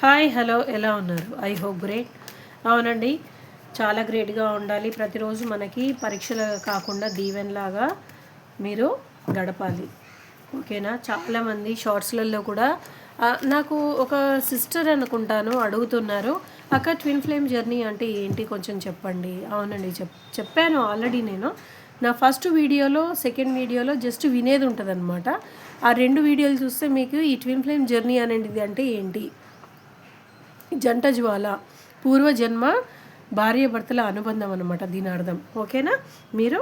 Hi hello ఎలా ఉన్నారు? I hope great. అవునండి చాలా గ్రేట్గా ఉండాలి. ప్రతిరోజు మనకి పరీక్షలు కాకుండా దీవెనలాగా మీరు గడపాలి. ఓకేనా? చాలామంది షార్ట్స్లలో కూడా నాకు ఒక సిస్టర్ అనుకుంటాను అడుగుతున్నారు అక్క ట్విన్ ఫ్లేమ్ జర్నీ అంటే ఏంటి? కొంచెం చెప్పండి. అవునండి చెప్ చెప్పాను ఆల్రెడీ నేను. నా ఫస్ట్ వీడియోలో సెకండ్ వీడియోలో జస్ట్ వినేది ఉంటుంది ఆ రెండు వీడియోలు చూస్తే మీకు ఈ ట్విన్ ఫ్లేమ్ జర్నీ అనేది అంటే ఏంటి? జంట జ్వాల పూర్వజన్మ భార్యాభర్తల అనుబంధం అనమాట దీని అర్థం ఓకేనా? మీరు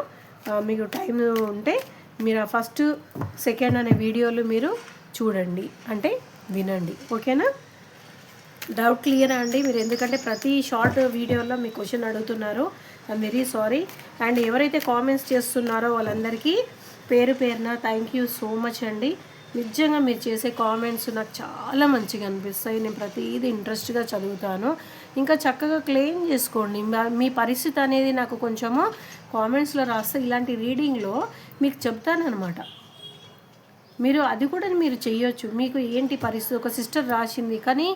మీకు టైం ఉంటే మీరు ఆ ఫస్ట్ సెకండ్ అనే వీడియోలు మీరు చూడండి. అంటే వినండి. ఓకేనా? డౌట్ క్లియరా అండి? మీరు ఎందుకంటే ప్రతి షార్ట్ వీడియోలో మీ క్వశ్చన్ అడుగుతున్నారు. I very sorry. అండ్ ఎవరైతే కామెంట్స్ చేస్తున్నారో వాళ్ళందరికీ పేరు పేరున థ్యాంక్ యూ సో మచ్ అండి. నిజంగా మీరు చేసే కామెంట్స్ నాకు చాలా మంచిగా అనిపిస్తాయి. నేను ప్రతిదీ ఇంట్రెస్ట్గా చదువుతాను. ఇంకా చక్కగా క్లెయిమ్ చేసుకోండి. మీ పరిస్థితి అనేది నాకు కొంచెము కామెంట్స్లో రాస్తే ఇలాంటి రీడింగ్లో మీకు చెప్తానమాట మీరు అది కూడా మీరు చేయొచ్చు. మీకు ఏంటి పరిస్థితి? ఒక సిస్టర్ రాసింది కానీ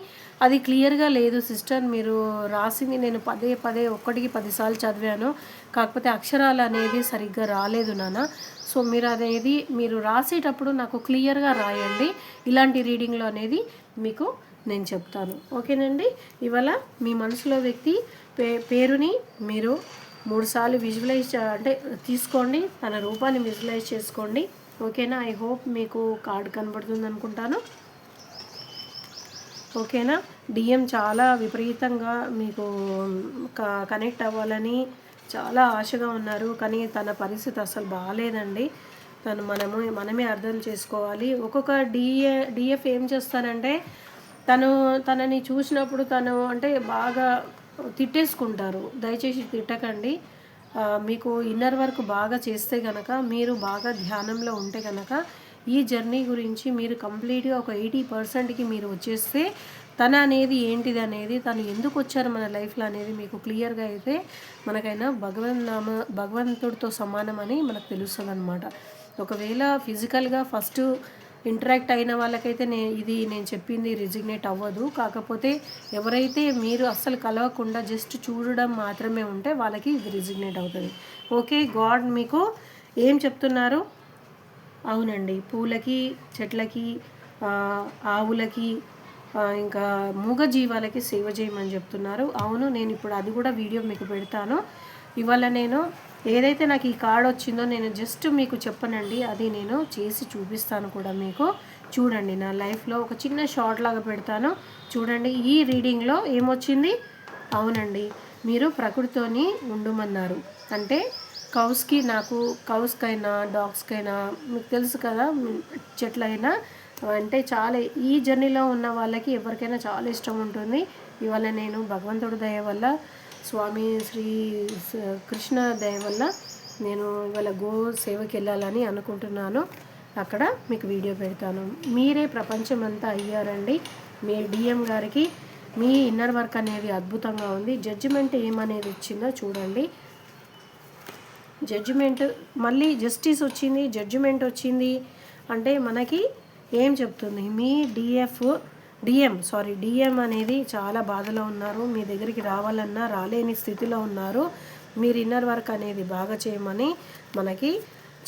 అది క్లియర్గా లేదు. సిస్టర్ మీరు రాసింది నేను పదే పదే ఒక్కటికి పదిసార్లు చదివాను. కాకపోతే అక్షరాలు అనేది సరిగ్గా రాలేదు నాన్న. సో మీరు అనేది మీరు రాసేటప్పుడు నాకు క్లియర్గా రాయండి. ఇలాంటి రీడింగ్లో అనేది మీకు నేను చెప్తాను. ఓకేనండి? ఇవాళ మీ మనసులో వ్యక్తి పే పేరుని మీరు మూడుసార్లు విజువలైజ్ అంటే తీసుకోండి. తన రూపాన్ని విజువలైజ్ చేసుకోండి. ఓకేనా? ఐ హోప్ మీకు కార్డ్ కనబడుతుంది అనుకుంటాను ఓకేనా? డిఎం చాలా విపరీతంగా మీకు క- కనెక్ట్ అవ్వాలని చాలా ఆశగా ఉన్నారు కానీ తన పరిస్థితి అసలు బాగాలేదండి. తను మనము మనమే అర్థం చేసుకోవాలి. ఒక్కొక్క డిఏ డిఎఫ్ ఏం చేస్తానంటే తను తనని చూసినప్పుడు తను అంటే బాగా తిట్టేసుకుంటారు. దయచేసి తిట్టకండి. మీకు ఇన్నర్ వర్క్ బాగా చేస్తే కనుక మీరు బాగా ధ్యానంలో ఉంటే కనుక ఈ జర్నీ గురించి మీరు కంప్లీట్గా ఒక ఎయిటీ పర్సెంట్కి మీరు వచ్చేస్తే తన అనేది ఏంటిది అనేది తను ఎందుకు వచ్చారు మన లైఫ్లో అనేది మీకు క్లియర్గా అయితే మనకైనా భగవన్ నామ భగవంతుడితో సమానం అని మనకు తెలుస్తుంది అనమాట ఒకవేళ ఫిజికల్గా ఫస్ట్ ఇంటరాక్ట్ అయిన వాళ్ళకైతే నే ఇది నేను చెప్పింది రిజిగ్నేట్ అవ్వదు. కాకపోతే ఎవరైతే మీరు అస్సలు కలవకుండా జస్ట్ చూడడం మాత్రమే ఉంటే వాళ్ళకి ఇది రిజిగ్నేట్ అవుతుంది. ఓకే గాడ్ మీకు ఏం చెప్తున్నారు? అవునండి పూలకి చెట్లకి ఆవులకి ఇంకా మూగ జీవాలకి సేవ చేయమని చెప్తున్నారు. అవును నేను ఇప్పుడు అది కూడా వీడియో మీకు పెడతాను. ఇవాళ నేను ఏదైతే నాకు ఈ కార్డ్ వచ్చిందో నేను జస్ట్ మీకు చెప్పనండి. అది నేను చేసి చూపిస్తాను కూడా మీకు. చూడండి నా లైఫ్లో ఒక చిన్న షార్ట్ లాగా పెడతాను. చూడండి ఈ రీడింగ్లో ఏమొచ్చింది? అవునండి మీరు ప్రకృతితోని ఉండమన్నారు. అంటే కౌస్కి నాకు కౌస్కైనా డాగ్స్కైనా మీకు తెలుసు కదా చెట్లైనా అంటే చాలా ఈ జర్నీలో ఉన్న వాళ్ళకి ఎవరికైనా చాలా ఇష్టం ఉంటుంది. ఇవాళ నేను భగవంతుడి దయ వల్ల స్వామి శ్రీ కృష్ణ దయ వల్ల నేను ఇవాళ గో సేవకి వెళ్ళాలని అనుకుంటున్నాను. అక్కడ మీకు వీడియో పెడతాను. మీరే ప్రపంచం అంతా అయ్యారండి. మీ డిఎం గారికి మీ ఇన్నర్ వర్క్ అనేది అద్భుతంగా ఉంది. జడ్జిమెంట్ ఏమనేది ఇచ్చిందో చూడండి. జడ్జిమెంట్ మళ్ళీ జస్టిస్ వచ్చింది జడ్జిమెంట్ వచ్చింది. అంటే మనకి ఏం చెప్తుంది? మీ డిఎఫ్ డిఎం సారీ డిఎం అనేది చాలా బాధలో ఉన్నారు. మీ దగ్గరికి రావాలన్నా రాలేని స్థితిలో ఉన్నారు. మీరు ఇన్నర్ వర్క్ అనేది బాగా చేయమని మనకి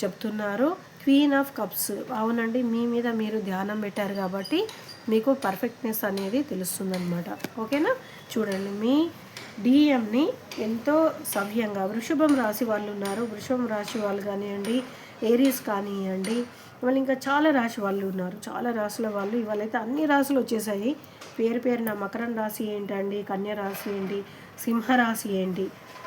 చెప్తున్నారు. Queen of cups. అవునండి మీ మీద మీరు ధ్యానం పెట్టారు కాబట్టి మీకు పర్ఫెక్ట్నెస్ అనేది తెలుస్తుందనమాట ఓకేనా? చూడండి మీ డిఎంని ఎంతో సవ్యంగా వృషభం రాశి వాళ్ళు ఉన్నారు. వృషభం రాశి వాళ్ళు కానివ్వండి ఏరీస్ కానివ్వండి వాళ్ళు ఇంకా చాలా రాశి వాళ్ళు ఉన్నారు. చాలా రాశుల వాళ్ళు ఇవాళైతే అన్ని రాశులు వచ్చేసాయి. పేరు పేరున మకరం రాశి ఏంటండి కన్య రాశి ఏంటి సింహరాశి ఏంటి?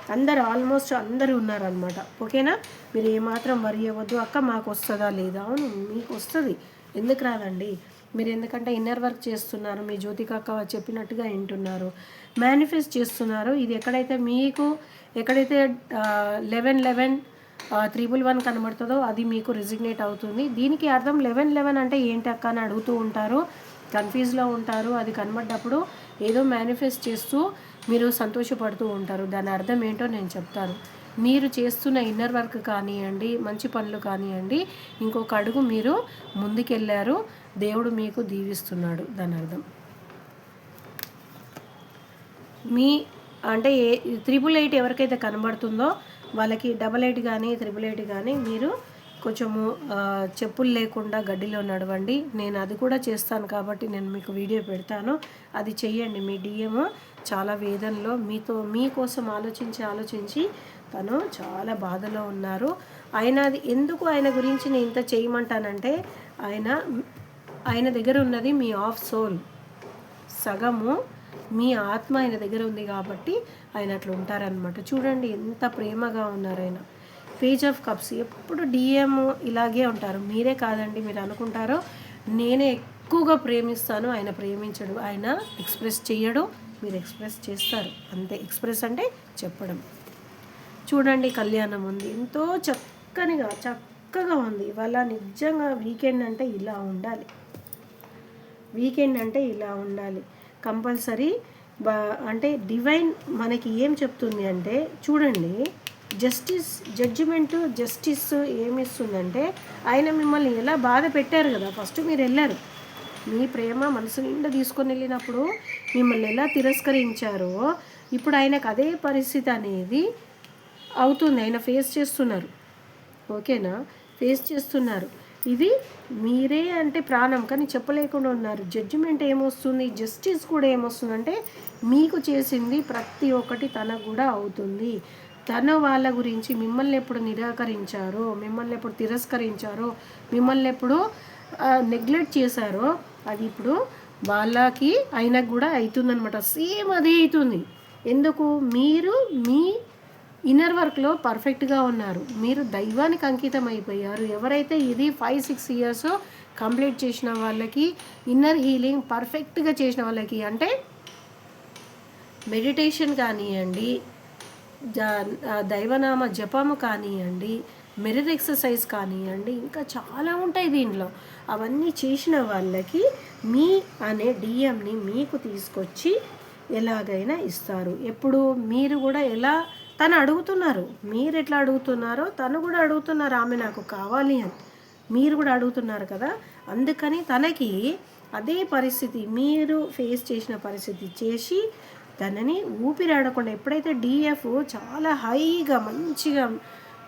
అందరు ఆల్మోస్ట్ అందరూ ఉన్నారనమాట ఓకేనా? మీరు ఏమాత్రం వరి అవ్వద్దు. అక్క మాకు వస్తుందా లేదా? అవును మీకు వస్తుంది. ఎందుకు రాదండి? మీరు ఎందుకంటే ఇన్నర్ వర్క్ చేస్తున్నారు. మీ జ్యోతిక అక్క చెప్పినట్టుగా వింటున్నారు. మేనిఫెస్ట్ చేస్తున్నారు. ఇది ఎక్కడైతే మీకు ఎక్కడైతే లెవెన్ లెవెన్ త్రిబుల్ వన్ కనబడుతుందో అది మీకు రిజిగ్నేట్ అవుతుంది. దీనికి అర్థం లెవెన్ లెవెన్ అంటే ఏంటి అక్క అని అడుగుతూ ఉంటారు. కన్ఫ్యూజ్లో ఉంటారు. అది కనబడ్డప్పుడు ఏదో మేనిఫెస్ట్ చేస్తూ మీరు సంతోషపడుతూ ఉంటారు. దాని అర్థం ఏంటో నేను చెప్తాను. మీరు చేస్తున్న ఇన్నర్ వర్క్ కానివ్వండి మంచి పనులు కానివ్వండి ఇంకొక అడుగు మీరు ముందుకెళ్ళారు దేవుడు మీకు దీవిస్తున్నాడు. దాని అర్థం. మీ అంటే ఏ త్రిబుల్ ఎయిట్ ఎవరికైతే కనబడుతుందో వాళ్ళకి డబల్ ఎయిట్ కానీ త్రిబుల్ ఎయిట్ కానీ మీరు కొంచెము చెప్పులు లేకుండా గడ్డిలో నడవండి. నేను అది కూడా చేస్తాను కాబట్టి నేను మీకు వీడియో పెడతాను. అది చెయ్యండి. మీ డిఎం చాలా వేదనలో మీతో మీకోసం ఆలోచించి ఆలోచించి తను చాలా బాధలో ఉన్నారు. ఆయన అది ఎందుకు ఆయన గురించి నేను ఇంత చేయమంటానంటే ఆయన ఆయన దగ్గర ఉన్నది మీ ఆఫ్ సోల్. సగము మీ ఆత్మ ఆయన దగ్గర ఉంది కాబట్టి ఆయన అట్లా ఉంటారనమాట చూడండి ఎంత ప్రేమగా ఉన్నారు ఆయన. పేజ్ ఆఫ్ కప్స్ ఎప్పుడు డిఎం ఇలాగే ఉంటారు. మీరే కాదండి మీరు అనుకుంటారో నేనే ఎక్కువగా ప్రేమిస్తాను ఆయన ప్రేమించడు ఆయన ఎక్స్ప్రెస్ చేయడు మీరు ఎక్స్ప్రెస్ చేస్తారు. అంతే ఎక్స్ప్రెస్ అంటే చెప్పడం. చూడండి కళ్యాణం ఉంది. ఎంతో చక్కనిగా చక్కగా ఉంది. ఇవాళ నిజంగా వీకెండ్ అంటే ఇలా ఉండాలి. వీకెండ్ అంటే ఇలా ఉండాలి. కంపల్సరీ బా అంటే డివైన్ మనకి ఏం చెప్తుంది అంటే చూడండి జస్టిస్ జడ్జిమెంట్ జస్టిస్ ఏమిస్తుందంటే ఆయన మిమ్మల్ని ఎలా బాధ పెట్టారు కదా ఫస్ట్ మీరు వెళ్ళారు. మీ ప్రేమ మనసు నిండా తీసుకొని వెళ్ళినప్పుడు మిమ్మల్ని ఎలా తిరస్కరించారో ఇప్పుడు ఆయనకు అదే పరిస్థితి అనేది అవుతుంది. ఆయన ఫేస్ చేస్తున్నారు. ఓకేనా? ఫేస్ చేస్తున్నారు. ఇది మీరే అంటే ప్రాణం. కానీ చెప్పలేకుండా ఉన్నారు. జడ్జిమెంట్ ఏమొస్తుంది? జస్టిస్ కూడా ఏమొస్తుందంటే మీకు చేసింది ప్రతి ఒక్కటి తనకు కూడా అవుతుంది. తన వాళ్ళ గురించి మిమ్మల్ని ఎప్పుడు నిరాకరించారో మిమ్మల్ని ఎప్పుడు తిరస్కరించారో మిమ్మల్ని ఎప్పుడు నెగ్లెక్ట్ చేశారో అది ఇప్పుడు వాళ్ళకి అయినా కూడా అవుతుందనమాట సేమ్ అదే అవుతుంది. ఎందుకు? మీరు మీ ఇన్నర్ వర్క్లో పర్ఫెక్ట్గా ఉన్నారు. మీరు దైవానికి అంకితం అయిపోయారు ఎవరైతే ఇది ఫైవ్ సిక్స్ ఇయర్స్ కంప్లీట్ చేసిన వాళ్ళకి ఇన్నర్ హీలింగ్ పర్ఫెక్ట్గా చేసిన వాళ్ళకి అంటే మెడిటేషన్ కానివ్వండి దైవనామ జపము కానివ్వండి మెరిట్ ఎక్సర్సైజ్ కానివ్వండి ఇంకా చాలా ఉంటాయి దీంట్లో. అవన్నీ చేసిన వాళ్ళకి మీ అనే డిఎంని మీకు తీసుకొచ్చి ఎలాగైనా ఇస్తారు. ఎప్పుడు మీరు కూడా ఎలా తను అడుగుతున్నారు మీరు ఎట్లా అడుగుతున్నారో తను కూడా అడుగుతున్నారు ఆమె నాకు కావాలి అని. మీరు కూడా అడుగుతున్నారు కదా? అందుకని తనకి అదే పరిస్థితి మీరు ఫేస్ చేసిన పరిస్థితి చేసి తనని ఊపిరాడకుండా ఎప్పుడైతే డిఎఫ్ చాలా హైగా మంచిగా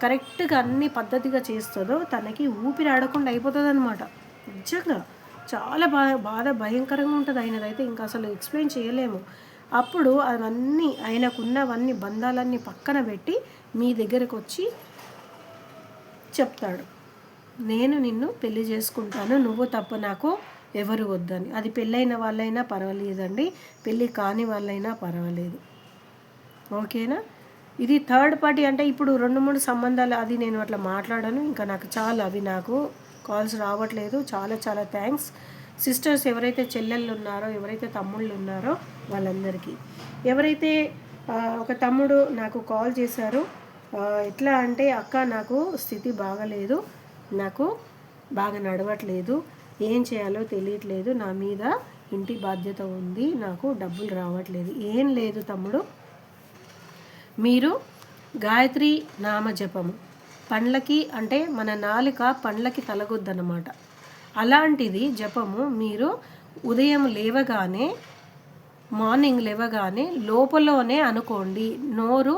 కరెక్ట్గా అన్ని పద్ధతిగా చేస్తుందో తనకి ఊపిరాడకుండా అయిపోతుంది అనమాట నిజంగా చాలా బా బాధ భయంకరంగా ఉంటుంది. ఆయనదైతే ఇంకా అసలు ఎక్స్ప్లెయిన్ చేయలేము. అప్పుడు అవన్నీ ఆయనకున్నవన్నీ బంధాలన్నీ పక్కన పెట్టి మీ దగ్గరకు వచ్చి చెప్తాడు. నేను నిన్ను పెళ్ళి చేసుకుంటాను నువ్వు తప్ప నాకు ఎవరు వద్దని. అది పెళ్ళైన వాళ్ళైనా పర్వాలేదండి పెళ్ళి కాని వాళ్ళైనా పర్వాలేదు. ఓకేనా? ఇది థర్డ్ పార్టీ అంటే ఇప్పుడు రెండు మూడు సంబంధాలు అది నేను అట్లా మాట్లాడను. ఇంకా నాకు చాలా అవి నాకు కాల్స్ రావట్లేదు. చాలా చాలా థ్యాంక్స్. సిస్టర్స్ ఎవరైతే చెల్లెళ్ళు ఉన్నారో ఎవరైతే తమ్ముళ్ళు ఉన్నారో వాళ్ళందరికీ. ఎవరైతే ఒక తమ్ముడు నాకు కాల్ చేశారు ఎట్లా అంటే అక్క నాకు స్థితి బాగలేదు నాకు బాగా నడవట్లేదు ఏం చేయాలో తెలియట్లేదు నా మీద ఇంటి బాధ్యత ఉంది నాకు డబ్బులు రావట్లేదు ఏం లేదు తమ్ముడు మీరు గాయత్రి నామ జపము పండ్లకి అంటే మన నాలుక పండ్లకి తలగొద్దన్నమాట. అలాంటిది జపము మీరు ఉదయం లేవగానే మార్నింగ్ లేవగానే లోపలనే అనుకోండి నోరు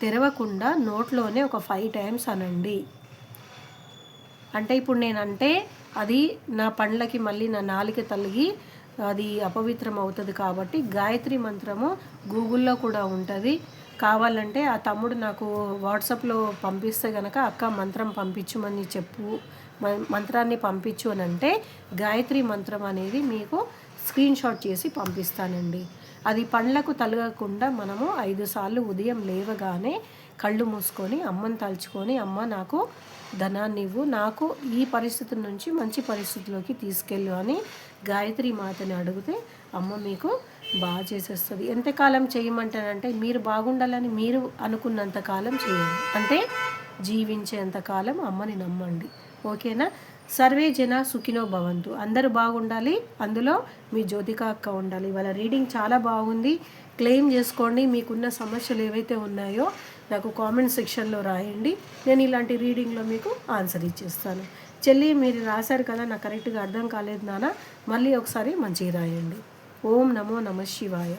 తెరవకుండా నోట్లోనే ఒక ఫైవ్ టైమ్స్ అనండి. అంటే ఇప్పుడు నేనంటే అది నా పండ్లకి మళ్ళీ నా నాలుక తలిగి అది అపవిత్రం అవుతుంది కాబట్టి గాయత్రి మంత్రము గూగుల్లో కూడా ఉంటుంది. కావాలంటే ఆ తమ్ముడు నాకు వాట్సాప్లో పంపిస్తే గనక అక్క మంత్రం పంపించమని చెప్పు మంత్రాన్ని పంపించు అని అంటే గాయత్రి మంత్రం అనేది మీకు స్క్రీన్ షాట్ చేసి పంపిస్తానండి. అది పండ్లకు తలగకుండా మనము ఐదు సార్లు ఉదయం లేవగానే కళ్ళు మూసుకొని అమ్మని తలుచుకొని అమ్మ నాకు ధనాన్ని ఇవ్వు నాకు ఈ పరిస్థితి నుంచి మంచి పరిస్థితిలోకి తీసుకెళ్ళు అని గాయత్రి మాతని అడిగితే అమ్మ మీకు బాగా చేసేస్తుంది. ఎంతకాలం చేయమంటానంటే మీరు బాగుండాలని మీరు అనుకున్నంత కాలం చేయండి. అంటే జీవించేంత కాలం అమ్మని నమ్మండి. ఓకేనా? సర్వే జన సుఖినో భవంతు. అందరూ బాగుండాలి. అందులో మీ జ్యోతిక అక్క ఉండాలి. వాళ్ళ రీడింగ్ చాలా బాగుంది. క్లెయిమ్ చేసుకోండి. మీకున్న సమస్యలు ఏవైతే ఉన్నాయో నాకు కామెంట్ సెక్షన్లో రాయండి. నేను ఇలాంటి రీడింగ్లో మీకు ఆన్సర్ ఇచ్చేస్తాను. చెల్లి మీరు రాశారు కదా నాకు కరెక్ట్గా అర్థం కాలేదు నాన్న. మళ్ళీ ఒకసారి మంచిగా రాయండి. ఓం నమో నమ శివాయ